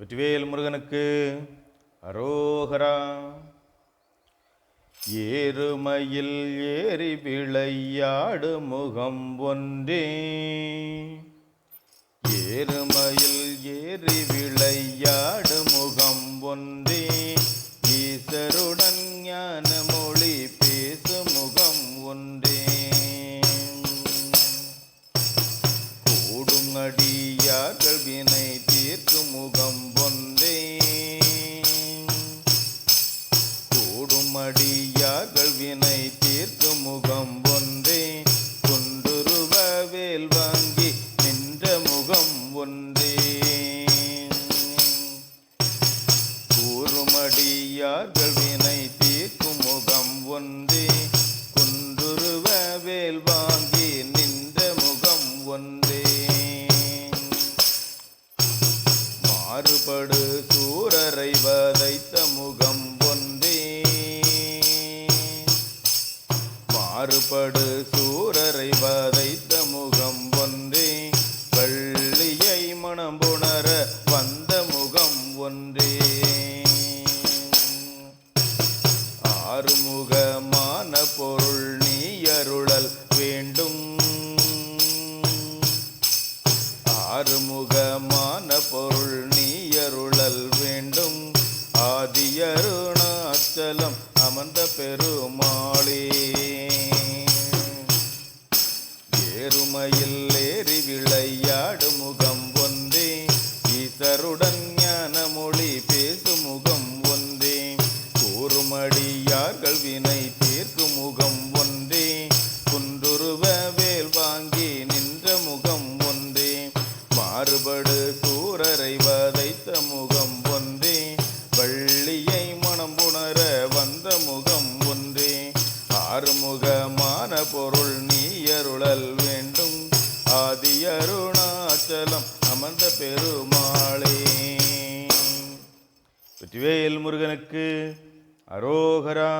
வெற்றிவேல் முருகனுக்கு அரோகரா. ஏறுமையில் ஏறி விளையாடு முகம் ஒன்றே. ஏறுமையில் ஏறி விளையாடு முகம் ஒன்றே. ஈசருடன் ஞான மொழி பேசு முகம் ஒன்றே. கூடும் அடியார்கள் வினை முகம் ஒன்றே கூடும் வினை தீர்க்கும் முகம் ஒன்றே குண்டுருவ வேல் வாங்கி நின்ற முகம் ஒன்றே. கூறுமடியார்கள் வினை தீர்க்கும் முகம் ஒன்றே. மாறுபடு சூரரை வதைத்த முகம் ஒன்றே மாறுபடு சூரரை வதைத்த முகம் ஒன்றே வள்ளியை மனம் புணர வந்த முகம் ஒன்றே. ஆறுமுகமான பொருள் நீ அருளல் வேண்டும். ஆறுமுகமான பொருள் அருணாச்சலம் அமர்ந்த பெருமாளே. ஏறுமையில் ஏறி விளையாடு முகம் ஒன்றே. ஈசருடன் ஞான மொழி பேசும் முகம் ஒன்றே. கூறுமடியார்கள் வினை தீர்க்கும் முகம் ஒன்றே. குன்றுருவ வேல் வாங்கி நின்ற முகம் ஒன்றே. மாறுபடு சூரரை வதைத்த முகம் ஆறுமுகமான பொருள் நீ அருளல் வேண்டும். ஆதி அருணாச்சலம் அமர்ந்த பெருமாளே. வெற்றிவேல் முருகனுக்கு அரோகரா